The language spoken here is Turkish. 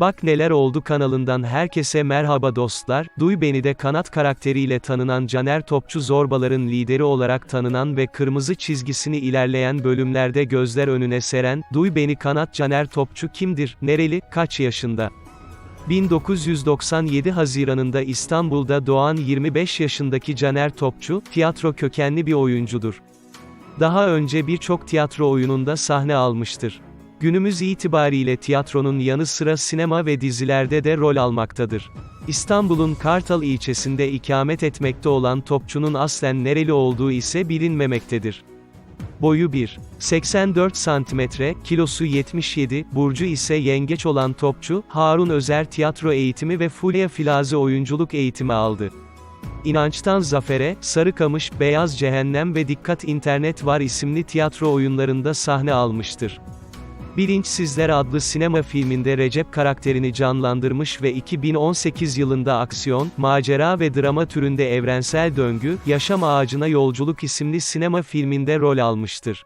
Bak Neler Oldu kanalından herkese merhaba dostlar, Duy Beni de kanat karakteriyle tanınan Caner Topçu Zorbaların lideri olarak tanınan ve kırmızı çizgisini ilerleyen bölümlerde gözler önüne seren, Duy Beni kanat Caner Topçu kimdir, nereli, kaç yaşında? 1997 Haziranında İstanbul'da doğan 25 yaşındaki Caner Topçu, tiyatro kökenli bir oyuncudur. Daha önce birçok tiyatro oyununda sahne almıştır. Günümüz itibariyle tiyatronun yanı sıra sinema ve dizilerde de rol almaktadır. İstanbul'un Kartal ilçesinde ikamet etmekte olan Topçu'nun aslen nereli olduğu ise bilinmemektedir. Boyu 1. 84 cm, kilosu 77, burcu ise yengeç olan Topçu, Harun Özer tiyatro eğitimi ve Fulya Filaze oyunculuk eğitimi aldı. İnançtan Zafer'e, Sarıkamış, Beyaz Cehennem ve Dikkat İnternet Var isimli tiyatro oyunlarında sahne almıştır. Bilinçsizler adlı sinema filminde Recep karakterini canlandırmış ve 2018 yılında aksiyon, macera ve drama türünde Evrensel Döngü, Yaşam Ağacına Yolculuk isimli sinema filminde rol almıştır.